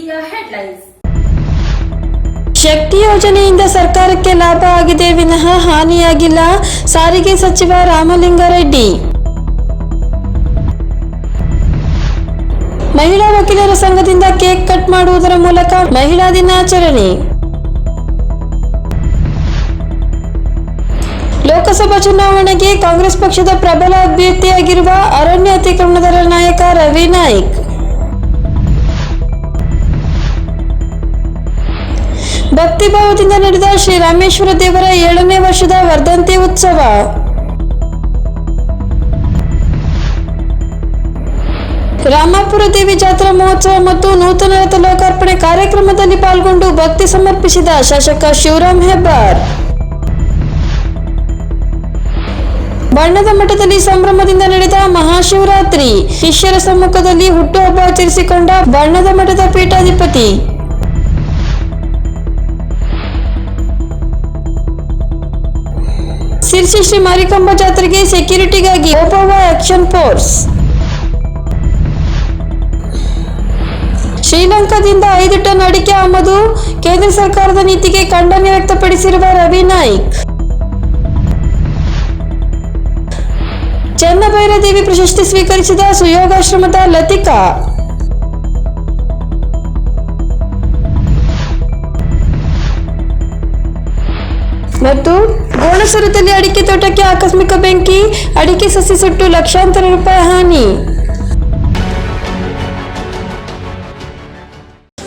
ಇದೀಗ ಹೆಡ್ಲೈನ್ಸ್ ಶಕ್ತಿ ಯೋಜನೆಯಿಂದ ಸರ್ಕಾರಕ್ಕೆ ಲಾಭ ಆಗಿದೆ ವಿನಃ ಹಾನಿಯಾಗಿಲ್ಲ. ಸಾರಿಗೆ ಸಚಿವ ರಾಮಲಿಂಗಾರೆಡ್ಡಿ. ಮಹಿಳಾ ವಕೀಲರ ಸಂಘದಿಂದ ಕೇಕ್ ಕಟ್ ಮಾಡುವುದರ ಮೂಲಕ ಮಹಿಳಾ ದಿನಾಚರಣೆ. ಲೋಕಸಭಾ ಚುನಾವಣೆಗೆ ಕಾಂಗ್ರೆಸ್ ಪಕ್ಷದ ಪ್ರಬಲ ಅಭ್ಯರ್ಥಿಯಾಗಿರುವ ಅರಣ್ಯ ಅತಿಕ್ರಮಣದ ನಾಯಕ ರವಿ ನಾಯ್ಕ್. ಭಕ್ತಿಭಾವದಿಂದ ನಡೆದ ಶ್ರೀರಾಮೇಶ್ವರ ದೇವರ ಏಳನೇ ವರ್ಷದ ವರ್ಧಂತಿ ಉತ್ಸವ. ರಾಮಾಪುರ ದೇವಿ ಜಾತ್ರಾ ಮಹೋತ್ಸವ ಮತ್ತು ನೂತನ ರಥ ಲೋಕಾರ್ಪಣೆ ಕಾರ್ಯಕ್ರಮದಲ್ಲಿ ಪಾಲ್ಗೊಂಡು ಭಕ್ತಿ ಸಮರ್ಪಿಸಿದ ಶಾಸಕ ಶಿವರಾಮ್ ಹೆಬ್ಬಾರ್. ಬಣ್ಣದ ಮಠದಲ್ಲಿ ಸಂಭ್ರಮದಿಂದ ನಡೆದ ಮಹಾಶಿವರಾತ್ರಿ, ಶಿಷ್ಯರ ಸಮ್ಮುಖದಲ್ಲಿ ಹುಟ್ಟುಹಬ್ಬ ಆಚರಿಸಿಕೊಂಡ ಬಣ್ಣದ ಮಠದ ಪೀಠಾಧಿಪತಿ ಸಿರ್ಸಿ ಶ್ರೀ ಮಾರಿಕಾಂಬಾ ಜಾತ್ರೆಗೆ ಸೆಕ್ಯೂರಿಟಿಗಾಗಿ ಓಬವ್ವ ಆಕ್ಷನ್ ಫೋರ್ಸ್. ಶ್ರೀಲಂಕಾದಿಂದ ಐದು ಟನ್ ಅಡಿಕೆ ಆಮದು ಕೇಂದ್ರ ಸರ್ಕಾರದ ನೀತಿಗೆ ಖಂಡನೆ ವ್ಯಕ್ತಪಡಿಸಿರುವ ರವಿ ನಾಯ್ಕ್. ಚನ್ನಭೈರದೇವಿ ಪ್ರಶಸ್ತಿ ಸ್ವೀಕರಿಸಿದ ಸುಯೋಗಾಶ್ರಮದ ಲತಿಕಾ. ಮತ್ತು ಗೋಣಸರದಲ್ಲಿ ಅಡಿಕೆ ತೋಟಕ್ಕೆ ಆಕಸ್ಮಿಕ ಬೆಂಕಿ ಅಡಿಕೆ ಸಸಿ ಸುಟ್ಟು ಲಕ್ಷಾಂತರ ರೂಪಾಯಿ ಹಾನಿ.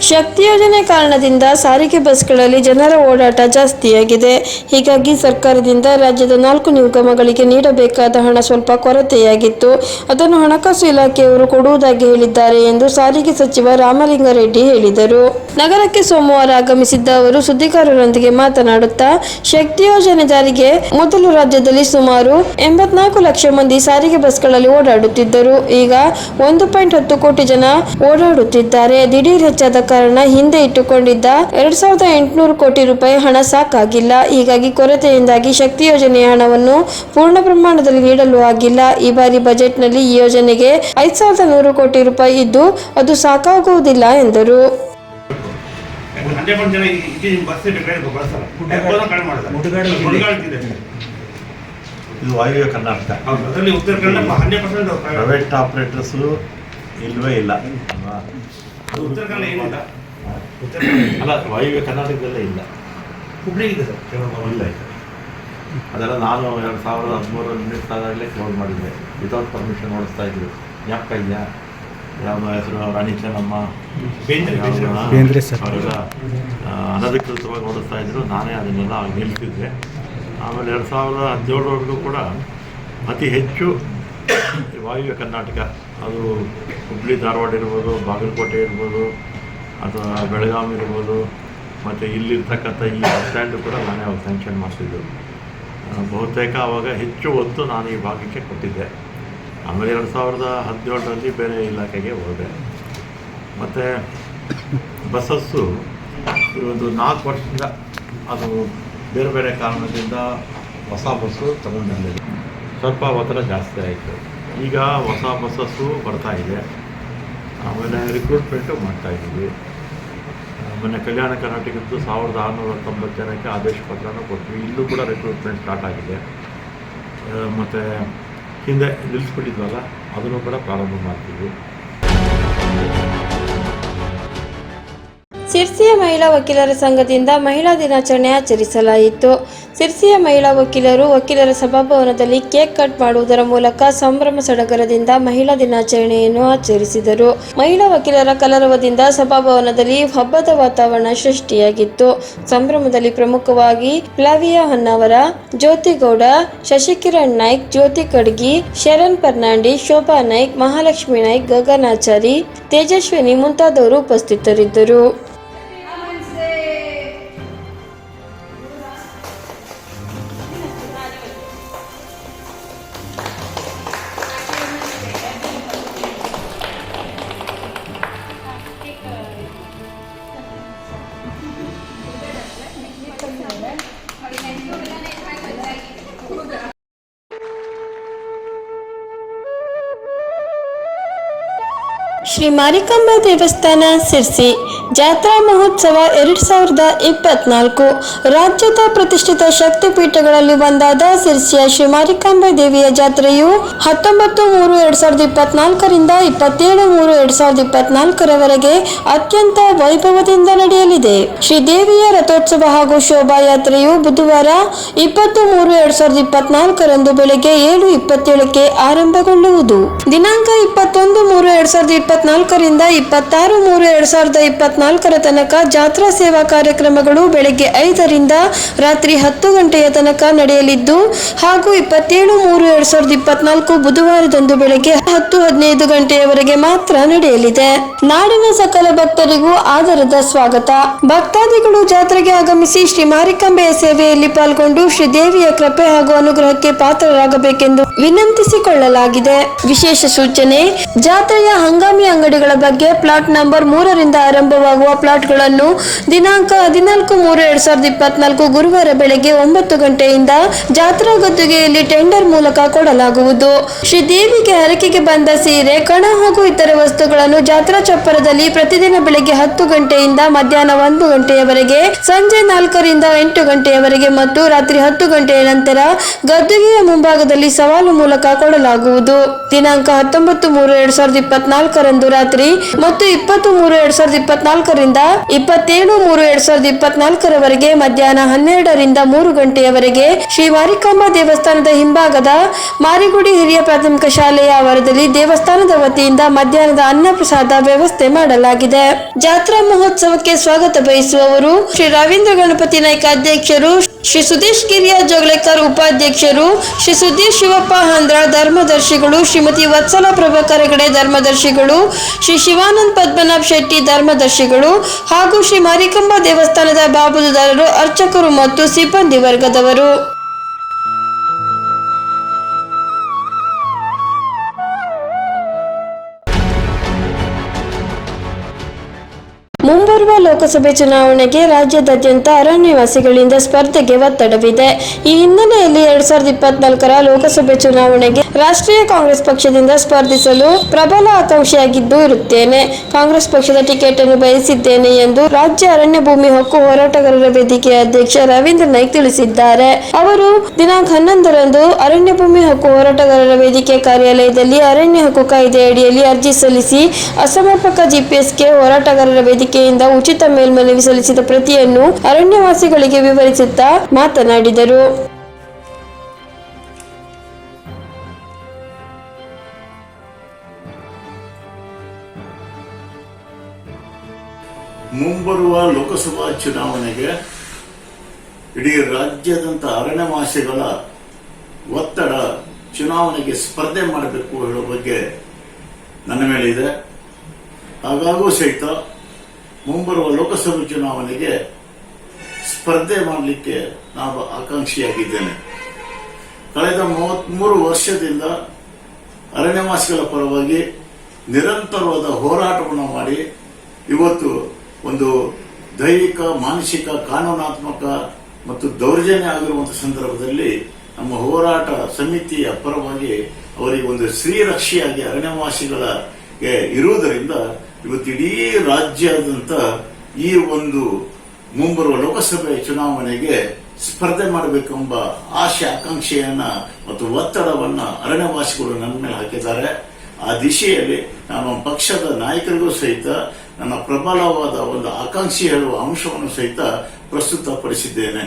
ಶಕ್ತಿ ಯೋಜನೆ ಕಾರಣದಿಂದ ಸಾರಿಗೆ ಬಸ್ಗಳಲ್ಲಿ ಜನರ ಓಡಾಟ ಜಾಸ್ತಿಯಾಗಿದೆ. ಹೀಗಾಗಿ ಸರ್ಕಾರದಿಂದ ರಾಜ್ಯದ ನಾಲ್ಕು ನಿಗಮಗಳಿಗೆ ನೀಡಬೇಕಾದ ಹಣ ಸ್ವಲ್ಪ ಕೊರತೆಯಾಗಿತ್ತು. ಅದನ್ನು ಹಣಕಾಸು ಇಲಾಖೆಯವರು ಕೊಡುವುದಾಗಿ ಹೇಳಿದ್ದಾರೆ ಎಂದು ಸಾರಿಗೆ ಸಚಿವ ರಾಮಲಿಂಗಾರೆಡ್ಡಿ ಹೇಳಿದರು. ನಗರಕ್ಕೆ ಸೋಮವಾರ ಆಗಮಿಸಿದ್ದ ಅವರು ಸುದ್ದಿಗಾರರೊಂದಿಗೆ ಮಾತನಾಡುತ್ತಾ, ಶಕ್ತಿ ಯೋಜನೆ ಜಾರಿಗೆ ಮೊದಲು ರಾಜ್ಯದಲ್ಲಿ ಸುಮಾರು ಎಂಬತ್ನಾಲ್ಕು ಲಕ್ಷ ಮಂದಿ ಸಾರಿಗೆ ಬಸ್ಗಳಲ್ಲಿ ಓಡಾಡುತ್ತಿದ್ದರು. ಈಗ ಒಂದು ಪಾಯಿಂಟ್ ಹತ್ತು ಕೋಟಿ ಜನ ಓಡಾಡುತ್ತಿದ್ದಾರೆ. ದಿಢೀರ್ ಹೆಚ್ಚಾದ ಕಾರಣ ಹಿಂದೆ ಇಟ್ಟುಕೊಂಡಿದ್ದ ಎರಡ್ ಸಾವಿರದ ಎಂಟುನೂರು ಕೋಟಿ ರೂಪಾಯಿ ಹಣ ಸಾಕಾಗಿಲ್ಲ ಹೀಗಾಗಿ ಕೊರತೆಯಿಂದಾಗಿ ಶಕ್ತಿ ಯೋಜನೆಯ ಹಣವನ್ನು ಪೂರ್ಣ ಪ್ರಮಾಣದಲ್ಲಿ ನೀಡಲು ಆಗಿಲ್ಲ ಈ ಬಾರಿ ಬಜೆಟ್ನಲ್ಲಿ ಈ ಯೋಜನೆಗೆ ಐದ್ ಸಾವಿರದ ನೂರು ಕೋಟಿ ರೂಪಾಯಿ ಇದ್ದು ಅದು ಸಾಕಾಗುವುದಿಲ್ಲ ಎಂದರು. ಇದು ವಾಯುವ್ಯ ಕರ್ನಾಟಕ ಅದರಲ್ಲಿ Uttara Kannada hundred percent private operators ಇಲ್ವೇ ಇಲ್ಲ ಅಲ್ವಾ? ಉತ್ತರ ಕನ್ನಡ ಏನಿಲ್ಲ. ಉತ್ತರ ಅಲ್ಲ ವಾಯುವ್ಯ ಕರ್ನಾಟಕದಲ್ಲೇ ಇಲ್ಲ. ಹುಬ್ಳಿ ಇದೆ ಸರ್. ಶಿವಮೊಗ್ಗ ಇಲ್ಲ ಅದೆಲ್ಲ ನಾನು ಎರಡು ಸಾವಿರದ ಹದಿಮೂರು ಹದಿನೆಂಟು ಸಾವಿರಲ್ಲೇ ಕ್ಲೋಸ್ ಮಾಡಿದ್ದೆ. ವಿತೌಟ್ ಪರ್ಮಿಷನ್ ಓಡಿಸ್ತಾ ಇದ್ರು. ಜ್ಞಾಪಕ ಇದೆಯಾ? ಯಾವ ಹೆಸರು? ರಾಣಿ ಚೆನ್ನಮ್ಮ. ಅವರೆಲ್ಲ ಅನಧಿಕೃತವಾಗಿ ಓಡಿಸ್ತಾ ಇದ್ರು. ನಾನೇ ಅದನ್ನೆಲ್ಲ ನಿಲ್ಲಿಸಿದ್ದೆ ಆಮೇಲೆ ಎರಡು ಸಾವಿರದ ಹದಿನೇಳರವರೆಗೂ ಕೂಡ ಅತಿ ಹೆಚ್ಚು ವಾಯುವ್ಯ ಕರ್ನಾಟಕ ಅದು ಹುಬ್ಬಳ್ಳಿ ಧಾರವಾಡ ಇರ್ಬೋದು, ಬಾಗಲಕೋಟೆ ಇರ್ಬೋದು, ಅಥವಾ ಬೆಳಗಾಂ ಇರ್ಬೋದು, ಮತ್ತು ಇಲ್ಲಿರ್ತಕ್ಕಂಥ ಈ ಬಸ್ ಸ್ಟ್ಯಾಂಡು ಕೂಡ ನಾನೇ ಅವಾಗ ಸ್ಯಾಂಕ್ಷನ್ ಮಾಡಿಸಿದ್ದು. ಬಹುತೇಕ ಆವಾಗ ಹೆಚ್ಚು ಒತ್ತು ನಾನು ಈ ಭಾಗಕ್ಕೆ ಕೊಟ್ಟಿದ್ದೆ. ಆಮೇಲೆ ಎರಡು ಸಾವಿರದ ಹದಿನೇಳರಲ್ಲಿ ಬೇರೆ ಇಲಾಖೆಗೆ ಹೋದೆ. ಮತ್ತು ಬಸ್ಸಸ್ಸು ಒಂದು ನಾಲ್ಕು ವರ್ಷದಿಂದ ಅದು ಬೇರೆ ಬೇರೆ ಕಾರಣದಿಂದ ಹೊಸ ಬಸ್ಸು ತಗೊಂಡಿರಲಿಲ್ಲ ಸ್ವಲ್ಪ ಒತ್ತಡ ಜಾಸ್ತಿ ಆಯಿತು. ಈಗ ಹೊಸ ಬಸ್ಸಸ್ಸು ಬರ್ತಾ ಇದೆ. ಆಮೇಲೆ ರಿಕ್ರೂಟ್ಮೆಂಟು ಮಾಡ್ತಾಯಿದ್ದೀವಿ ಮೊನ್ನೆ ಕಲ್ಯಾಣ ಕರ್ನಾಟಕದ್ದು ಸಾವಿರದ ಆರುನೂರ ತೊಂಬತ್ತು ಜನಕ್ಕೆ ಆದೇಶ ಪತ್ರನೂ ಕೊಟ್ವಿ. ಇಲ್ಲೂ ಕೂಡ ರಿಕ್ರೂಟ್ಮೆಂಟ್ ಸ್ಟಾರ್ಟ್ ಆಗಿದೆ. ಮತ್ತು ಹಿಂದೆ ನಿಲ್ಲಿಸ್ಬಿಟ್ಟಿದ್ವಲ್ಲ ಅದನ್ನು ಕೂಡ ಪ್ರಾರಂಭ ಮಾಡ್ತೀವಿ. ಸಿರ್ಸಿಯ ಮಹಿಳಾ ವಕೀಲರ ಸಂಘದಿಂದ ಮಹಿಳಾ ದಿನಾಚರಣೆ ಆಚರಿಸಲಾಯಿತು. ಸಿರ್ಸಿಯ ಮಹಿಳಾ ವಕೀಲರು ವಕೀಲರ ಸಭಾಭವನದಲ್ಲಿ ಕೇಕ್ ಕಟ್ ಮಾಡುವುದರ ಮೂಲಕ ಸಂಭ್ರಮ ಸಡಗರದಿಂದ ಮಹಿಳಾ ದಿನಾಚರಣೆಯನ್ನು ಆಚರಿಸಿದರು. ಮಹಿಳಾ ವಕೀಲರ ಕಲರವದಿಂದ ಸಭಾಭವನದಲ್ಲಿ ಹಬ್ಬದ ವಾತಾವರಣ ಸೃಷ್ಟಿಯಾಗಿತ್ತು. ಸಂಭ್ರಮದಲ್ಲಿ ಪ್ರಮುಖವಾಗಿ ಪ್ಲಾವಿಯಾ ಹೊನ್ನವರ ಜ್ಯೋತಿಗೌಡ, ಶಶಿಕಿರಣ್ ನಾಯ್ಕ್, ಜ್ಯೋತಿ ಕಡ್ಗಿ, ಶರಣ್ ಫರ್ನಾಂಡಿಸ್, ಶೋಭಾ ನಾಯ್ಕ್, ಮಹಾಲಕ್ಷ್ಮಿ ನಾಯ್ಕ್, ಗಗನಾಚಾರಿ, ತೇಜಸ್ವಿನಿ ಮುಂತಾದವರು ಉಪಸ್ಥಿತರಿದ್ದರು. ಶ್ರೀ ಮಾರಿಕಾಂಬ ದೇವಸ್ಥಾನ ಸಿರ್ಸಿ ಜಾತ್ರಾ ಮಹೋತ್ಸವ ಎರಡು ಸಾವಿರದ ಇಪ್ಪತ್ನಾಲ್ಕು. ರಾಜ್ಯದ ಪ್ರತಿಷ್ಠಿತ ಶಕ್ತಿಪೀಠಗಳಲ್ಲಿ ಒಂದಾದ ಸಿರ್ಸಿಯ ಶ್ರೀ ಮಾರಿಕಾಂಬ ದೇವಿಯ ಜಾತ್ರೆಯು ಹತ್ತೊಂಬತ್ತು ಮೂರು ಎರಡ್ ಸಾವಿರದ ಇಪ್ಪತ್ನಾಲ್ಕರಿಂದ ಇಪ್ಪತ್ತೇಳು ಮೂರು ಎರಡ್ ಸಾವಿರದ ಇಪ್ಪತ್ನಾಲ್ಕರವರೆಗೆ ಅತ್ಯಂತ ವೈಭವದಿಂದ ನಡೆಯಲಿದೆ. ಶ್ರೀ ದೇವಿಯ ರಥೋತ್ಸವ ಹಾಗೂ ಶೋಭಾಯಾತ್ರೆಯು ಬುಧವಾರ ಇಪ್ಪತ್ತು ಮೂರು ಎರಡ್ ಸಾವಿರದ ಇಪ್ಪತ್ನಾಲ್ಕರಂದು ಬೆಳಗ್ಗೆ ಏಳು ಇಪ್ಪತ್ತೇಳಕ್ಕೆ ಆರಂಭಗೊಳ್ಳುವುದು. ದಿನಾಂಕ ಇಪ್ಪತ್ತೊಂದು ಮೂರು ಎರಡ್ ಸಾವಿರದ ಇಪ್ಪತ್ನಾಲ್ಕರಿಂದ ಇಪ್ಪತ್ತಾರು ಮೂರು ಎರಡ್ ಸಾವಿರದ ಇಪ್ಪತ್ನಾಲ್ಕರ ತನಕ ಜಾತ್ರಾ ಸೇವಾ ಕಾರ್ಯಕ್ರಮಗಳು ಬೆಳಗ್ಗೆ ಐದರಿಂದ ರಾತ್ರಿ ಹತ್ತು ಗಂಟೆಯ ತನಕ ನಡೆಯಲಿದ್ದು, ಹಾಗೂ ಇಪ್ಪತ್ತೇಳು ಮೂರು ಎರಡ್ ಸಾವಿರದ ಇಪ್ಪತ್ನಾಲ್ಕು ಬುಧವಾರದಂದು ಬೆಳಗ್ಗೆ ಹತ್ತು ಹದಿನೈದು ಗಂಟೆಯವರೆಗೆ ಮಾತ್ರ ನಡೆಯಲಿದೆ. ನಾಡಿನ ಸಕಲ ಭಕ್ತರಿಗೂ ಆದರದ ಸ್ವಾಗತ. ಭಕ್ತಾದಿಗಳು ಜಾತ್ರೆಗೆ ಆಗಮಿಸಿ ಶ್ರೀ ಮಾರಿಕಾಂಬೆಯ ಸೇವೆಯಲ್ಲಿ ಪಾಲ್ಗೊಂಡು ಶ್ರೀ ದೇವಿಯ ಕೃಪೆ ಹಾಗೂ ಅನುಗ್ರಹಕ್ಕೆ ಪಾತ್ರರಾಗಬೇಕೆಂದು ವಿನಂತಿಸಿಕೊಳ್ಳಲಾಗಿದೆ. ವಿಶೇಷ ಸೂಚನೆ, ಜಾತ್ರೆಯ ಹಂಗಾಮಿ ಅಂಗಡಿಗಳ ಬಗ್ಗೆ ಪ್ಲಾಟ್ ನಂಬರ್ ಮೂರರಿಂದ ಆರಂಭವಾಗುವ ಪ್ಲಾಟ್ಗಳನ್ನು ದಿನಾಂಕ ಹದಿನಾಲ್ಕು ಮೂರು ಎರಡ್ ಸಾವಿರದ ಇಪ್ಪತ್ನಾಲ್ಕು ಗುರುವಾರ ಬೆಳಗ್ಗೆ ಒಂಬತ್ತು ಗಂಟೆಯಿಂದ ಜಾತ್ರಾ ಗದ್ದುಗೆಯಲ್ಲಿ ಟೆಂಡರ್ ಮೂಲಕ ಕೊಡಲಾಗುವುದು. ಶ್ರೀ ದೇವಿಗೆ ಹರಕೆಗೆ ಬಂದ ಸೀರೆ, ಕಣ ಹಾಗೂ ಇತರ ವಸ್ತುಗಳನ್ನು ಜಾತ್ರಾ ಚಪ್ಪರದಲ್ಲಿ ಪ್ರತಿದಿನ ಬೆಳಗ್ಗೆ ಹತ್ತು ಗಂಟೆಯಿಂದ ಮಧ್ಯಾಹ್ನ ಒಂದು ಗಂಟೆಯವರೆಗೆ, ಸಂಜೆ ನಾಲ್ಕರಿಂದ ಎಂಟು ಗಂಟೆಯವರೆಗೆ ಮತ್ತು ರಾತ್ರಿ ಹತ್ತು ಗಂಟೆಯ ನಂತರ ಗದ್ದುಗೆಯ ಮುಂಭಾಗದಲ್ಲಿ ಸವಾಲು ಮೂಲಕ ಕೊಡಲಾಗುವುದು. ದಿನಾಂಕ ಹತ್ತೊಂಬತ್ತು ಮೂರು ಎರಡ್ ಸಾವಿರದ ಇಪ್ಪತ್ನಾಲ್ಕರಂದು ರಾತ್ರಿ ಮತ್ತು ಇಪ್ಪತ್ತು ಮೂರು ಎರಡ್ ಸಾವಿರದ ಇಪ್ಪತ್ನಾಲ್ಕರಿಂದ ಇಪ್ಪತ್ತೇಳು ಮೂರು ಎರಡ್ ಸಾವಿರದ ಇಪ್ಪತ್ನಾಲ್ಕರವರೆಗೆ ಮಧ್ಯಾಹ್ನ ಹನ್ನೆರಡರಿಂದ ಮೂರು ಗಂಟೆಯವರೆಗೆ ಶ್ರೀ ಮಾರಿಕಾಂಬಾ ದೇವಸ್ಥಾನದ ಹಿಂಭಾಗದ ಮಾರಿಗುಡಿ ಹಿರಿಯ ಪ್ರಾಥಮಿಕ ಶಾಲೆಯ ಆವರದಲ್ಲಿ ದೇವಸ್ಥಾನದ ವತಿಯಿಂದ ಮಧ್ಯಾಹ್ನದ ಅನ್ನಪ್ರಸಾದ ವ್ಯವಸ್ಥೆ ಮಾಡಲಾಗಿದೆ. ಜಾತ್ರಾ ಮಹೋತ್ಸವಕ್ಕೆ ಸ್ವಾಗತ ಬಯಸುವವರು ಶ್ರೀ ರವೀಂದ್ರ ಗಣಪತಿ ನಾಯ್ಕ ಅಧ್ಯಕ್ಷರು ಶ್ರೀ ಸುದೀಶ್ ಕಿರಿಯ ಜೋಗ್ಲೇಕರ್ ಉಪಾಧ್ಯಕ್ಷರು, ಶ್ರೀ ಸುದೀಶ್ ಶಿವಪ್ಪ ಹಂದ್ರ ಧರ್ಮದರ್ಶಿಗಳು, ಶ್ರೀಮತಿ ವತ್ಸಲ ಪ್ರಭಾಕರ ಹೆಗಡೆ ಧರ್ಮದರ್ಶಿಗಳು, ಶ್ರೀ ಶಿವಾನಂದ್ ಪದ್ಮನಾಭ್ ಶೆಟ್ಟಿ ಧರ್ಮದರ್ಶಿಗಳು ಹಾಗೂ ಶ್ರೀ ಮಾರಿಕಂಬ ದೇವಸ್ಥಾನದ ಬಾಬುದಾರರು ಅರ್ಚಕರು ಮತ್ತು ಸಿಬ್ಬಂದಿ ವರ್ಗದವರು. ಮುಂಬರುವ ಲೋಕಸಭೆ ಚುನಾವಣೆಗೆ ರಾಜ್ಯದಾದ್ಯಂತ ಅರಣ್ಯವಾಸಿಗಳಿಂದ ಸ್ಪರ್ಧೆಗೆ ಒತ್ತಡವಿದೆ. ಈ ಹಿನ್ನೆಲೆಯಲ್ಲಿ ಎರಡ್ ಸಾವಿರದ ಇಪ್ಪತ್ನಾಲ್ಕರ ಲೋಕಸಭೆ ಚುನಾವಣೆಗೆ ರಾಷ್ಟ್ರೀಯ ಕಾಂಗ್ರೆಸ್ ಪಕ್ಷದಿಂದ ಸ್ಪರ್ಧಿಸಲು ಪ್ರಬಲ ಆಕಾಂಕ್ಷಿಯಾಗಿದ್ದು ಇರುತ್ತೇನೆ. ಕಾಂಗ್ರೆಸ್ ಪಕ್ಷದ ಟಿಕೆಟ್ ಅನ್ನು ಬಯಸಿದ್ದೇನೆ ಎಂದು ರಾಜ್ಯ ಅರಣ್ಯ ಭೂಮಿ ಹಕ್ಕು ಹೋರಾಟಗಾರರ ವೇದಿಕೆಯ ಅಧ್ಯಕ್ಷ ರವೀಂದ್ರ ನಾಯ್ಕ್ ತಿಳಿಸಿದ್ದಾರೆ. ಅವರು ದಿನಾಂಕ ಹನ್ನೊಂದರಂದು ಅರಣ್ಯ ಭೂಮಿ ಹಕ್ಕು ಹೋರಾಟಗಾರರ ವೇದಿಕೆ ಕಾರ್ಯಾಲಯದಲ್ಲಿ ಅರಣ್ಯ ಹಕ್ಕು ಕಾಯ್ದೆ ಅಡಿಯಲ್ಲಿ ಅರ್ಜಿ ಸಲ್ಲಿಸಿ ಅಸಮರ್ಪಕ ಜಿಪಿಎಸ್ಗೆ ಹೋರಾಟಗಾರರ ವೇದಿಕೆಯಿಂದ ಉಚಿತ ಮೇಲ್ಮನವಿ ಸಲ್ಲಿಸಿದ ಪ್ರತಿಯನ್ನು ಅರಣ್ಯವಾಸಿಗಳಿಗೆ ವಿವರಿಸುತ್ತಾ ಮಾತನಾಡಿದರು. ಮುಂಬರುವ ಲೋಕಸಭಾ ಚುನಾವಣೆಗೆ ಇಡೀ ರಾಜ್ಯದಂತ ಅರಣ್ಯವಾಸಿಗಳ ಒತ್ತಡ ಚುನಾವಣೆಗೆ ಸ್ಪರ್ಧೆ ಮಾಡಬೇಕು ಹೇಳೋ ಬಗ್ಗೆ ನನ್ನ ಮೇಲೆ ಇದೆ. ಹಾಗಾಗೂ ಸಹಿತ ಮುಂಬರುವ ಲೋಕಸಭೆ ಚುನಾವಣೆಗೆ ಸ್ಪರ್ಧೆ ಮಾಡಲಿಕ್ಕೆ ನಾನು ಆಕಾಂಕ್ಷಿಯಾಗಿದ್ದೇನೆ. ಕಳೆದ ಮೂವತ್ಮೂರು ವರ್ಷದಿಂದ ಅರಣ್ಯವಾಸಿಗಳ ಪರವಾಗಿ ನಿರಂತರವಾದ ಹೋರಾಟವನ್ನು ಮಾಡಿ ಇವತ್ತು ಒಂದು ದೈಹಿಕ, ಮಾನಸಿಕ, ಕಾನೂನಾತ್ಮಕ ಮತ್ತು ದೌರ್ಜನ್ಯ ಆಗಿರುವಂತಹ ಸಂದರ್ಭದಲ್ಲಿ ನಮ್ಮ ಹೋರಾಟ ಸಮಿತಿಯ ಪರವಾಗಿ ಅವರಿಗೆ ಒಂದು ಶ್ರೀರಕ್ಷೆಯಾಗಿ ಅರಣ್ಯವಾಸಿಗಳ ಇರುವುದರಿಂದ ಇವತ್ತು ಇಡೀ ರಾಜ್ಯಾದ್ಯಂತ ಈ ಒಂದು ಮುಂಬರುವ ಲೋಕಸಭೆ ಚುನಾವಣೆಗೆ ಸ್ಪರ್ಧೆ ಮಾಡಬೇಕೆಂಬ ಆಶೆ, ಆಕಾಂಕ್ಷೆಯನ್ನ ಮತ್ತು ಒತ್ತಡವನ್ನ ಅರಣ್ಯವಾಸಿಗಳು ನನ್ನ ಮೇಲೆ ಹಾಕಿದ್ದಾರೆ. ಆ ದಿಶೆಯಲ್ಲಿ ನಾನು ಪಕ್ಷದ ನಾಯಕರಿಗೂ ಸಹಿತ, ನನ್ನ ಪ್ರಬಲವಾದ ಒಂದು ಆಕಾಂಕ್ಷಿ ಹೇಳುವ ಅಂಶವನ್ನು ಸಹಿತ ಪ್ರಸ್ತುತಪಡಿಸಿದ್ದೇನೆ.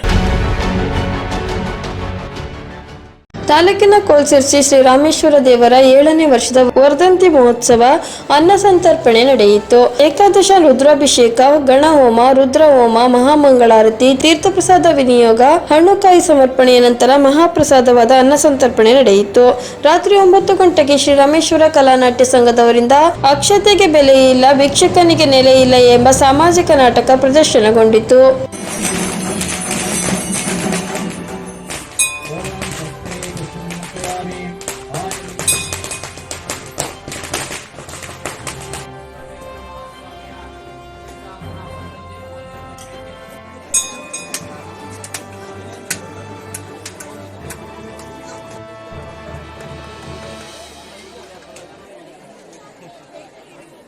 ತಾಲೂಕಿನ ಕೋಲ್ಸಿರ್ಸಿ ಶ್ರೀ ರಾಮೇಶ್ವರ ದೇವರ ಏಳನೇ ವರ್ಷದ ವರ್ಧಂತಿ ಮಹೋತ್ಸವ ಅನ್ನ ಸಂತರ್ಪಣೆ ನಡೆಯಿತು. ಏಕಾದಶ ರುದ್ರಾಭಿಷೇಕ ಗಣಹೋಮ ರುದ್ರಹೋಮ ಮಹಾಮಂಗಳಾರತಿ, ತೀರ್ಥಪ್ರಸಾದ ವಿನಿಯೋಗ ಹಣ್ಣುಕಾಯಿ ಸಮರ್ಪಣೆಯ ನಂತರ ಮಹಾಪ್ರಸಾದವಾದ ಅನ್ನ ಸಂತರ್ಪಣೆ ನಡೆಯಿತು. ರಾತ್ರಿ ಒಂಬತ್ತು ಗಂಟೆಗೆ ಶ್ರೀ ರಾಮೇಶ್ವರ ಕಲಾನಾಟ್ಯ ಸಂಘದವರಿಂದ ಅಕ್ಷತೆಗೆ ಬೆಲೆ ಇಲ್ಲ ಭಿಕ್ಷಕನಿಗೆ ನೆಲೆ ಇಲ್ಲ ಎಂಬ ಸಾಮಾಜಿಕ ನಾಟಕ ಪ್ರದರ್ಶನಗೊಂಡಿತು.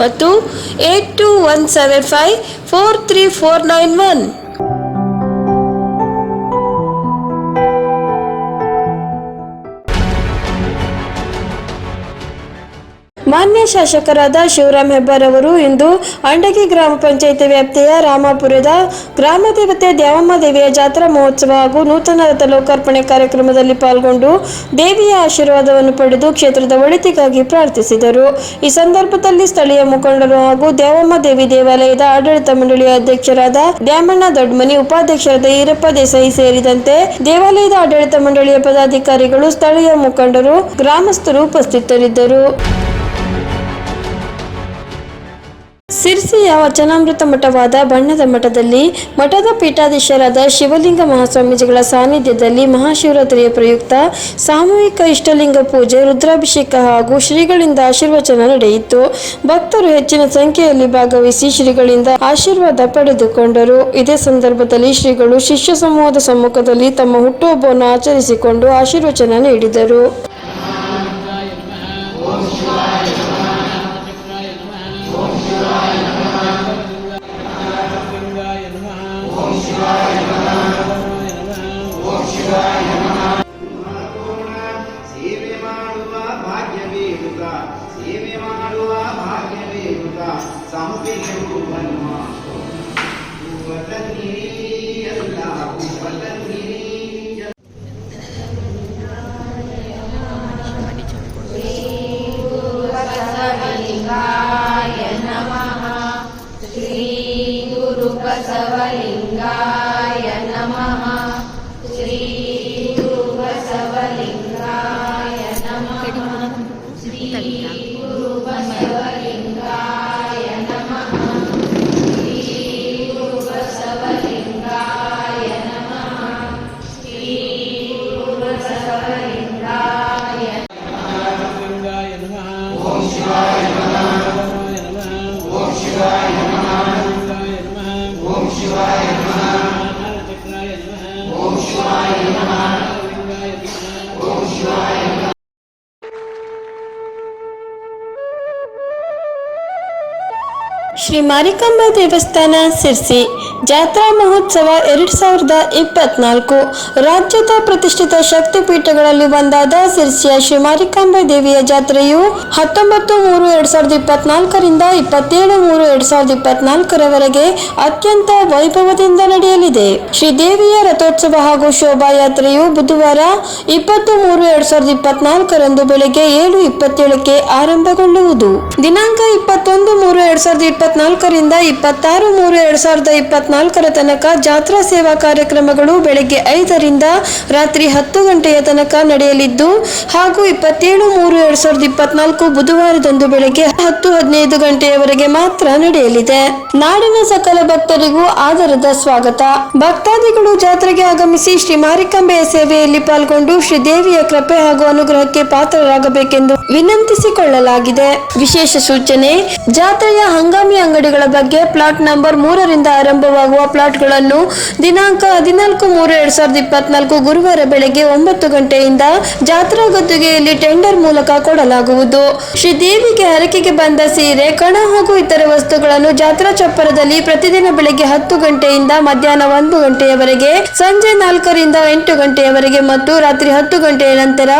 ಮತ್ತು eight two one seven five four three four nine one. ಮಾನ್ಯ ಶಾಸಕರಾದ ಶಿವರಾಮ್ ಹೆಬ್ಬಾರ್ ಅವರು ಇಂದು ಅಂಡಗಿ ಗ್ರಾಮ ಪಂಚಾಯಿತಿ ವ್ಯಾಪ್ತಿಯ ರಾಮಾಪುರದ ಗ್ರಾಮ ದೇವತೆ ದ್ಯಾವಮ್ಮ ದೇವಿಯ ಜಾತ್ರಾ ಮಹೋತ್ಸವ ಹಾಗೂ ನೂತನ ರಥ ಲೋಕಾರ್ಪಣೆ ಕಾರ್ಯಕ್ರಮದಲ್ಲಿ ಪಾಲ್ಗೊಂಡು ದೇವಿಯ ಆಶೀರ್ವಾದವನ್ನು ಪಡೆದು ಕ್ಷೇತ್ರದ ಒಳಿತಿಗಾಗಿ ಪ್ರಾರ್ಥಿಸಿದರು. ಈ ಸಂದರ್ಭದಲ್ಲಿ ಸ್ಥಳೀಯ ಮುಖಂಡರು ಹಾಗೂ ದ್ಯಾವಮ್ಮ ದೇವಿ ದೇವಾಲಯದ ಆಡಳಿತ ಮಂಡಳಿಯ ಅಧ್ಯಕ್ಷರಾದ ದ್ಯಾಮಣ್ಣ ದೊಡ್ಮನಿ, ಉಪಾಧ್ಯಕ್ಷರಾದ ಈರಪ್ಪ ದೇಸಾಯಿ ಸೇರಿದಂತೆ ದೇವಾಲಯದ ಆಡಳಿತ ಮಂಡಳಿಯ ಪದಾಧಿಕಾರಿಗಳು, ಸ್ಥಳೀಯ ಮುಖಂಡರು, ಗ್ರಾಮಸ್ಥರು ಉಪಸ್ಥಿತರಿದ್ದರು. ಸಿರ್ಸಿಯ ವಚನಾಮೃತ ಮಠವಾದ ಬಣ್ಣದ ಮಠದಲ್ಲಿ ಮಠದ ಪೀಠಾಧೀಶರಾದ ಶಿವಲಿಂಗ ಮಹಾಸ್ವಾಮೀಜಿಗಳ ಸಾನ್ನಿಧ್ಯದಲ್ಲಿ ಮಹಾಶಿವರಾತ್ರಿಯ ಪ್ರಯುಕ್ತ ಸಾಮೂಹಿಕ ಇಷ್ಟಲಿಂಗ ಪೂಜೆ, ರುದ್ರಾಭಿಷೇಕ ಹಾಗೂ ಶ್ರೀಗಳಿಂದ ಆಶೀರ್ವಚನ ನಡೆಯಿತು. ಭಕ್ತರು ಹೆಚ್ಚಿನ ಸಂಖ್ಯೆಯಲ್ಲಿ ಭಾಗವಹಿಸಿ ಶ್ರೀಗಳಿಂದ ಆಶೀರ್ವಾದ ಪಡೆದುಕೊಂಡರು. ಇದೇ ಸಂದರ್ಭದಲ್ಲಿ ಶ್ರೀಗಳು ಶಿಷ್ಯ ಸಮೂಹದ ಸಮ್ಮುಖದಲ್ಲಿ ತಮ್ಮ ಹುಟ್ಟುಹಬ್ಬವನ್ನು ಆಚರಿಸಿಕೊಂಡು ಆಶೀರ್ವಚನ ನೀಡಿದರು. ಮಾರಿಕಾಂಬಾ ದೇವಸ್ಥಾನ ಸಿರ್ಸಿ ಜಾತ್ರಾ ಮಹೋತ್ಸವ ಎರಡ್ ಸಾವಿರದ ಇಪ್ಪತ್ನಾಲ್ಕು. ರಾಜ್ಯದ ಪ್ರತಿಷ್ಠಿತ ಶಕ್ತಿಪೀಠಗಳಲ್ಲಿ ಒಂದಾದ ಸಿರ್ಸಿಯ ಶ್ರೀ ಮಾರಿಕಾಂಬಾ ದೇವಿಯ ಜಾತ್ರೆಯು ಹತ್ತೊಂಬತ್ತು ಮೂರು ಎರಡ್ ಸಾವಿರದ ಇಪ್ಪತ್ನಾಲ್ಕರಿಂದ ಇಪ್ಪತ್ತೇಳು ಮೂರು ಎರಡ್ ಸಾವಿರದ ಇಪ್ಪತ್ನಾಲ್ಕರವರೆಗೆ ಅತ್ಯಂತ ವೈಭವದಿಂದ ನಡೆಯಲಿದೆ. ಶ್ರೀ ದೇವಿಯ ರಥೋತ್ಸವ ಹಾಗೂ ಶೋಭಾಯಾತ್ರೆಯು ಬುಧವಾರ ಇಪ್ಪತ್ತು ಮೂರು ಎರಡ್ ಸಾವಿರದ ಇಪ್ಪತ್ನಾಲ್ಕರಂದು ಬೆಳಗ್ಗೆ ಏಳು ಇಪ್ಪತ್ತೇಳಕ್ಕೆ ಆರಂಭಗೊಳ್ಳುವುದು. ದಿನಾಂಕ ಇಪ್ಪತ್ತೊಂದು ಮೂರು ಎರಡ್ ಸಾವಿರದ ಇಪ್ಪತ್ನಾಲ್ಕರಿಂದ ಇಪ್ಪತ್ತಾರು ಮೂರು ಎರಡ್ ಸಾವಿರದ ಇಪ್ಪತ್ನಾಲ್ಕರ ತನಕ ಜಾತ್ರಾ ಸೇವಾ ಕಾರ್ಯಕ್ರಮಗಳು ಬೆಳಗ್ಗೆ ಐದರಿಂದ ರಾತ್ರಿ ಹತ್ತು ಗಂಟೆಯ ತನಕ ನಡೆಯಲಿದ್ದು, ಹಾಗೂ ಇಪ್ಪತ್ತೇಳು ಮೂರು ಎರಡ್ ಸಾವಿರದ ಇಪ್ಪತ್ನಾಲ್ಕು ಬುಧವಾರದಂದು ಬೆಳಗ್ಗೆ ಹತ್ತು ಹದಿನೈದು ಗಂಟೆಯವರೆಗೆ ಮಾತ್ರ ನಡೆಯಲಿದೆ. ನಾಡಿನ ಸಕಲ ಭಕ್ತರಿಗೂ ಆದರದ ಸ್ವಾಗತ. ಭಕ್ತಾದಿಗಳು ಜಾತ್ರೆಗೆ ಆಗಮಿಸಿ ಶ್ರೀ ಮಾರಿಕಾಂಬೆಯ ಸೇವೆಯಲ್ಲಿ ಪಾಲ್ಗೊಂಡು ಶ್ರೀ ದೇವಿಯ ಕೃಪೆ ಹಾಗೂ ಅನುಗ್ರಹಕ್ಕೆ ಪಾತ್ರರಾಗಬೇಕೆಂದು ವಿನಂತಿಸಿಕೊಳ್ಳಲಾಗಿದೆ. ವಿಶೇಷ ಸೂಚನೆ, ಜಾತ್ರೆಯ ಹಂಗಾಮಿ ಅಂಗಡಿಗಳ ಬಗ್ಗೆ ಪ್ಲಾಟ್ ನಂಬರ್ ಮೂರರಿಂದ ಆರಂಭವಾಗುವ ಪ್ಲಾಟ್ಗಳನ್ನು ದಿನಾಂಕ ಹದಿನಾಲ್ಕು ಮೂರು ಎರಡ್ ಸಾವಿರದ ಇಪ್ಪತ್ನಾಲ್ಕು ಗುರುವಾರ ಬೆಳಗ್ಗೆ ಒಂಬತ್ತು ಗಂಟೆಯಿಂದ ಜಾತ್ರಾ ಗದ್ದುಗೆಯಲ್ಲಿ ಟೆಂಡರ್ ಮೂಲಕ ಕೊಡಲಾಗುವುದು. ಶ್ರೀ ದೇವಿಗೆ ಹರಕೆಗೆ ಬಂದ ಸೀರೆ, ಕಣ ಹಾಗೂ ಇತರ ವಸ್ತುಗಳನ್ನು ಜಾತ್ರಾ ಚಪ್ಪರದಲ್ಲಿ ಪ್ರತಿದಿನ ಬೆಳಗ್ಗೆ ಹತ್ತು ಗಂಟೆಯಿಂದ ಮಧ್ಯಾಹ್ನ ಒಂದು ಗಂಟೆಯವರೆಗೆ, ಸಂಜೆ ನಾಲ್ಕರಿಂದ ಎಂಟು ಗಂಟೆಯವರೆಗೆ ಮತ್ತು ರಾತ್ರಿ ಹತ್ತು ಗಂಟೆಯ ನಂತರ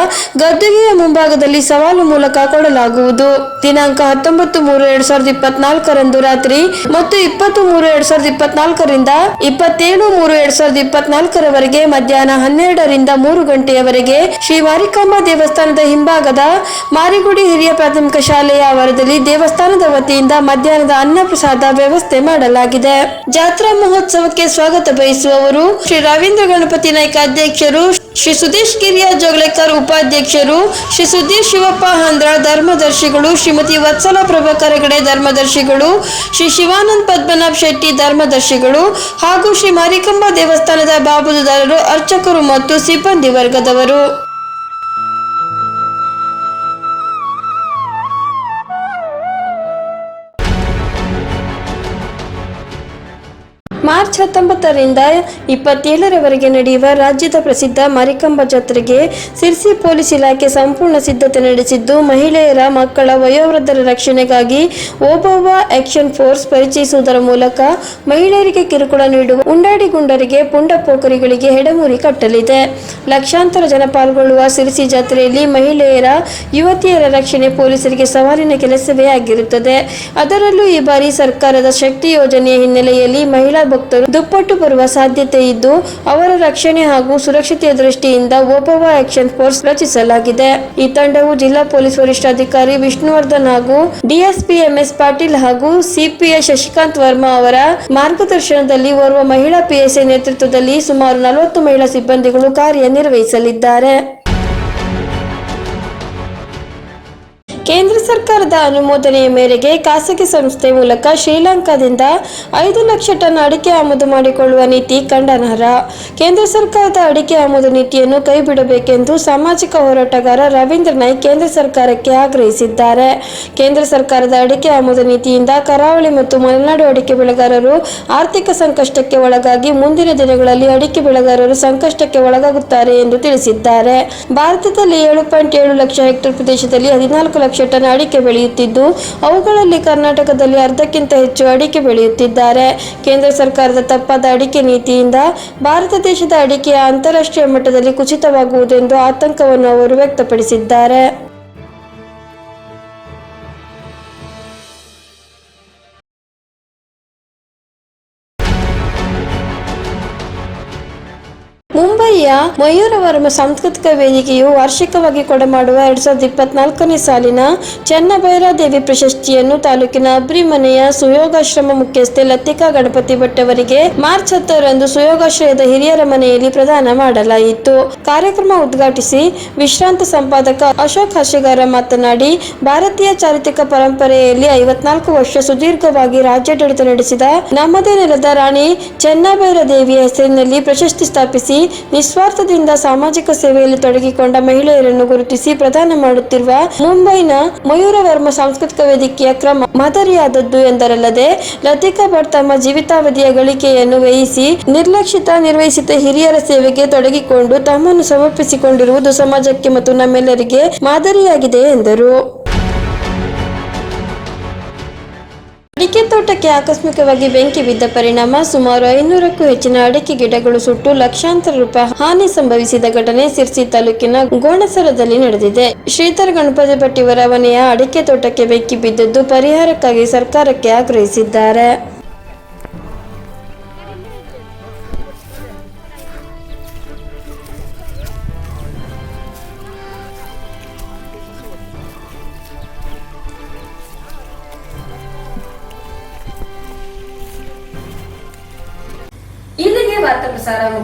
ಗದ್ದುಗೆಯ ಮುಂಭಾಗದಲ್ಲಿ ಸವಾಲು ಮೂಲಕ ಕೊಡಲಾಗುವುದು. ದಿನಾಂಕ ಹತ್ತೊಂಬತ್ತು ಮೂರು ಎರಡ್ ಸಾವಿರದ ಇಪ್ಪತ್ನಾಲ್ಕರಂದು ರಾತ್ರಿ ಮತ್ತು ಇಪ್ಪತ್ತು ಮೂರು ಎರಡ್ ಸಾವಿರದ ಇಪ್ಪತ್ನಾಲ್ಕರಿಂದ ಇಪ್ಪತ್ತೇಳು ಮೂರು ಎರಡ್ ಸಾವಿರದ ಇಪ್ಪತ್ನಾಲ್ಕರವರೆಗೆ ಮಧ್ಯಾಹ್ನ ಹನ್ನೆರಡರಿಂದ ಮೂರು ಗಂಟೆಯವರೆಗೆ ಶ್ರೀ ಮಾರಿಕಾಂಬಾ ದೇವಸ್ಥಾನದ ಹಿಂಭಾಗದ ಮಾರಿಗುಡಿ ಹಿರಿಯ ಪ್ರಾಥಮಿಕ ಶಾಲೆಯ ಆವರದಲ್ಲಿ ದೇವಸ್ಥಾನದ ವತಿಯಿಂದ ಮಧ್ಯಾಹ್ನದ ಅನ್ನಪ್ರಸಾದ ವ್ಯವಸ್ಥೆ ಮಾಡಲಾಗಿದೆ. ಜಾತ್ರಾ ಮಹೋತ್ಸವಕ್ಕೆ ಸ್ವಾಗತ ಬಯಸುವವರು ಶ್ರೀ ರವೀಂದ್ರ ಗಣಪತಿ ನಾಯ್ಕ ಅಧ್ಯಕ್ಷರು, ಶ್ರೀ ಸುದೇಶ್ ಗಿರಿಯ ಜೋಗ್ಲೆಕರ್ ಉಪಾಧ್ಯಕ್ಷರು, ಶ್ರೀ ಸುದೀಶ್ ಶಿವಪ್ಪ ಹಂದ್ರ ಧರ್ಮದರ್ಶಿಗಳು, ಶ್ರೀಮತಿ ವತ್ಸಲ ಪ್ರಭಾಕರಗಡೆ ಧರ್ಮದರ್ಶಿಗಳು ಶ್ರೀ ಶಿವಾನಂದ ಪದ್ಮನಾಭ್ ಶೆಟ್ಟಿ ಧರ್ಮದರ್ಶಿಗಳು ಹಾಗೂ ಶ್ರೀ ಮರಿಕಂಬ ದೇವಸ್ಥಾನದ ಬಾಬುದಾರರು ಅರ್ಚಕರು ಮತ್ತು ಸಿಬ್ಬಂದಿ ವರ್ಗದವರು. ಮಾರ್ಚ್ ಹತ್ತೊಂಬತ್ತರಿಂದ ಇಪ್ಪತ್ತೇಳರವರೆಗೆ ನಡೆಯುವ ರಾಜ್ಯದ ಪ್ರಸಿದ್ಧ ಮಾರಿಕಂಬ ಜಾತ್ರೆಗೆ ಸಿರ್ಸಿ ಪೊಲೀಸ್ ಇಲಾಖೆ ಸಂಪೂರ್ಣ ಸಿದ್ಧತೆ ನಡೆಸಿದ್ದು, ಮಹಿಳೆಯರ ಮಕ್ಕಳ ವಯೋವೃದ್ಧರ ರಕ್ಷಣೆಗಾಗಿ ಓಬವ್ವ ಆಕ್ಷನ್ ಫೋರ್ಸ್ ಪರಿಚಯಿಸುವುದರ ಮೂಲಕ ಮಹಿಳೆಯರಿಗೆ ಕಿರುಕುಳ ನೀಡುವ ಉಂಡಾಡಿ ಗುಂಡರಿಗೆ ಪುಂಡ ಪೋಖರಿಗಳಿಗೆ ಹೆಡಮೂರಿ ಕಟ್ಟಲಿದೆ. ಲಕ್ಷಾಂತರ ಜನ ಪಾಲ್ಗೊಳ್ಳುವ ಸಿರ್ಸಿ ಜಾತ್ರೆಯಲ್ಲಿ ಮಹಿಳೆಯರ ಯುವತಿಯರ ರಕ್ಷಣೆ ಪೊಲೀಸರಿಗೆ ಸವಾಲಿನ ಕೆಲಸವೇ ಆಗಿರುತ್ತದೆ. ಅದರಲ್ಲೂ ಈ ಬಾರಿ ಸರ್ಕಾರದ ಶಕ್ತಿ ಯೋಜನೆಯ ಹಿನ್ನೆಲೆಯಲ್ಲಿ ಮಹಿಳಾ ಭಕ್ತರು ದುಪ್ಪಟ್ಟು ಬರುವ ಸಾಧ್ಯತೆ ಇದ್ದು ಅವರ ರಕ್ಷಣೆ ಹಾಗೂ ಸುರಕ್ಷತೆಯ ದೃಷ್ಟಿಯಿಂದ ಓಬವ್ವ ಆಕ್ಷನ್ ಫೋರ್ಸ್ ರಚಿಸಲಾಗಿದೆ. ಈ ತಂಡವು ಜಿಲ್ಲಾ ಪೊಲೀಸ್ ವರಿಷ್ಠಾಧಿಕಾರಿ ವಿಷ್ಣುವರ್ಧನ್ ಹಾಗೂ ಡಿಎಸ್ಪಿ ಎಂಎಸ್ ಪಾಟೀಲ್ ಹಾಗೂ ಸಿಪಿಐ ಶಶಿಕಾಂತ್ ವರ್ಮಾ ಅವರ ಮಾರ್ಗದರ್ಶನದಲ್ಲಿ ಓರ್ವ ಮಹಿಳಾ ಪಿಎಸ್ಐ ನೇತೃತ್ವದಲ್ಲಿ ಸುಮಾರು ನಲವತ್ತು ಮಹಿಳಾ ಸಿಬ್ಬಂದಿಗಳು ಕಾರ್ಯನಿರ್ವಹಿಸಲಿದ್ದಾರೆ. ಕೇಂದ್ರ ಸರ್ಕಾರದ ಅನುಮೋದನೆಯ ಮೇರೆಗೆ ಖಾಸಗಿ ಸಂಸ್ಥೆ ಮೂಲಕ ಶ್ರೀಲಂಕಾದಿಂದ ಐದು ಲಕ್ಷ ಟನ್ ಅಡಿಕೆ ಆಮದು ಮಾಡಿಕೊಳ್ಳುವ ನೀತಿ ಖಂಡನಾರ್ಹ ಕೇಂದ್ರ ಸರ್ಕಾರದ ಅಡಿಕೆ ಆಮದು ನೀತಿಯನ್ನು ಕೈಬಿಡಬೇಕೆಂದು ಸಾಮಾಜಿಕ ಹೋರಾಟಗಾರ ರವೀಂದ್ರ ನಾಯ್ಕ್ ಕೇಂದ್ರ ಸರ್ಕಾರಕ್ಕೆ ಆಗ್ರಹಿಸಿದ್ದಾರೆ. ಕೇಂದ್ರ ಸರ್ಕಾರದ ಅಡಿಕೆ ಆಮದು ನೀತಿಯಿಂದ ಕರಾವಳಿ ಮತ್ತು ಮಲೆನಾಡು ಅಡಿಕೆ ಬೆಳೆಗಾರರು ಆರ್ಥಿಕ ಸಂಕಷ್ಟಕ್ಕೆ ಒಳಗಾಗಿ ಮುಂದಿನ ದಿನಗಳಲ್ಲಿ ಅಡಿಕೆ ಬೆಳೆಗಾರರು ಸಂಕಷ್ಟಕ್ಕೆ ಒಳಗಾಗುತ್ತಾರೆ ಎಂದು ತಿಳಿಸಿದ್ದಾರೆ. ಭಾರತದಲ್ಲಿ ಏಳು ಪಾಯಿಂಟ್ ಏಳು ಲಕ್ಷ ಹೆಕ್ಟೇರ್ ಪ್ರದೇಶದಲ್ಲಿ ಹದಿನಾಲ್ಕು ಲಕ್ಷ ಟನ್ ಅಡಿಕೆ ಬೆಳೆಯುತ್ತಿದ್ದು, ಅವುಗಳಲ್ಲಿ ಕರ್ನಾಟಕದಲ್ಲಿ ಅರ್ಧಕ್ಕಿಂತ ಹೆಚ್ಚು ಅಡಿಕೆ ಬೆಳೆಯುತ್ತಿದ್ದಾರೆ. ಕೇಂದ್ರ ಸರ್ಕಾರದ ತಪ್ಪಾದ ಅಡಿಕೆ ನೀತಿಯಿಂದ ಭಾರತ ದೇಶದ ಅಡಿಕೆಯ ಅಂತಾರಾಷ್ಟ್ರೀಯ ಮಟ್ಟದಲ್ಲಿ ಕುಸಿತವಾಗುವುದೆಂದು ಆತಂಕವನ್ನು ಅವರು ವ್ಯಕ್ತಪಡಿಸಿದ್ದಾರೆ. ಮಯೂರವರ್ಮ ಸಾಂಸ್ಕೃತಿಕ ವೇದಿಕೆಯು ವಾರ್ಷಿಕವಾಗಿ ಕೊಡಮಾಡುವ ಎರಡ್ ಸಾವಿರದ ಇಪ್ಪತ್ನಾಲ್ಕನೇ ಸಾಲಿನ ಚನ್ನಭೈರಾದೇವಿ ಪ್ರಶಸ್ತಿಯನ್ನು ತಾಲೂಕಿನ ಅಬ್ರಿಮನೆಯ ಸುಯೋಗಾಶ್ರಮ ಮುಖ್ಯಸ್ಥೆ ಲತಿಕಾ ಗಣಪತಿ ಭಟ್ ಅವರಿಗೆ ಮಾರ್ಚ್ ಹತ್ತರಂದು ಸುಯೋಗಾಶ್ರಯದ ಹಿರಿಯರ ಮನೆಯಲ್ಲಿ ಪ್ರದಾನ ಮಾಡಲಾಯಿತು. ಕಾರ್ಯಕ್ರಮ ಉದ್ಘಾಟಿಸಿ ವಿಶ್ರಾಂತ ಸಂಪಾದಕ ಅಶೋಕ್ ಹಸಿಗಾರ ಮಾತನಾಡಿ, ಭಾರತೀಯ ಚಾರಿತ್ರಿಕ ಪರಂಪರೆಯಲ್ಲಿ ಐವತ್ನಾಲ್ಕು ವರ್ಷ ಸುದೀರ್ಘವಾಗಿ ರಾಜ್ಯಾಡಳಿತ ನಡೆಸಿದ ನಮ್ಮದೇ ನೆಲದ ರಾಣಿ ಚೆನ್ನಭೈರ ದೇವಿಯ ಹೆಸರಿನಲ್ಲಿ ಪ್ರಶಸ್ತಿ ಸ್ಥಾಪಿಸಿ ನಿಸ್ವಾರ್ಥದಿಂದ ಸಾಮಾಜಿಕ ಸೇವೆಯಲ್ಲಿ ತೊಡಗಿಕೊಂಡ ಮಹಿಳೆಯರನ್ನು ಗುರುತಿಸಿ ಪ್ರದಾನ ಮಾಡುತ್ತಿರುವ ಮುಂಬೈನ ಮಯೂರವರ್ಮ ಸಾಂಸ್ಕೃತಿಕ ವೇದಿಕೆಯ ಕ್ರಮ ಮಾದರಿಯಾದದ್ದು ಎಂದರಲ್ಲದೆ, ಲತಿಕಾ ಭಟ್ ತಮ್ಮ ಜೀವಿತಾವಧಿಯ ಗಳಿಕೆಯನ್ನು ವ್ಯಯಿಸಿ ನಿರ್ಲಕ್ಷಿತ ನಿರ್ವಹಿಸಿದ ಹಿರಿಯರ ಸೇವೆಗೆ ತೊಡಗಿಕೊಂಡು ತಮ್ಮನ್ನು ಸಮರ್ಪಿಸಿಕೊಂಡಿರುವುದು ಸಮಾಜಕ್ಕೆ ಮತ್ತು ನಮ್ಮೆಲ್ಲರಿಗೆ ಮಾದರಿಯಾಗಿದೆ ಎಂದರು. ಅಡಿಕೆ ತೋಟಕ್ಕೆ ಆಕಸ್ಮಿಕವಾಗಿ ಬೆಂಕಿ ಬಿದ್ದ ಪರಿಣಾಮ ಸುಮಾರು ಐನೂರಕ್ಕೂ ಹೆಚ್ಚಿನ ಅಡಿಕೆ ಗಿಡಗಳು ಸುಟ್ಟು ಲಕ್ಷಾಂತರ ರೂಪಾಯಿ ಹಾನಿ ಸಂಭವಿಸಿದ ಘಟನೆ ಸಿರ್ಸಿ ತಾಲೂಕಿನ ಗೋಣಸರದಲ್ಲಿ ನಡೆದಿದೆ. ಶ್ರೀಧರ್ ಗಣಪತಿ ಭಟ್ಟಿ ಮನೆಯ ಅಡಿಕೆ ತೋಟಕ್ಕೆ ಬೆಂಕಿ ಬಿದ್ದದ್ದು ಪರಿಹಾರಕ್ಕಾಗಿ ಸರ್ಕಾರಕ್ಕೆ ಆಗ್ರಹಿಸಿದ್ದಾರೆ.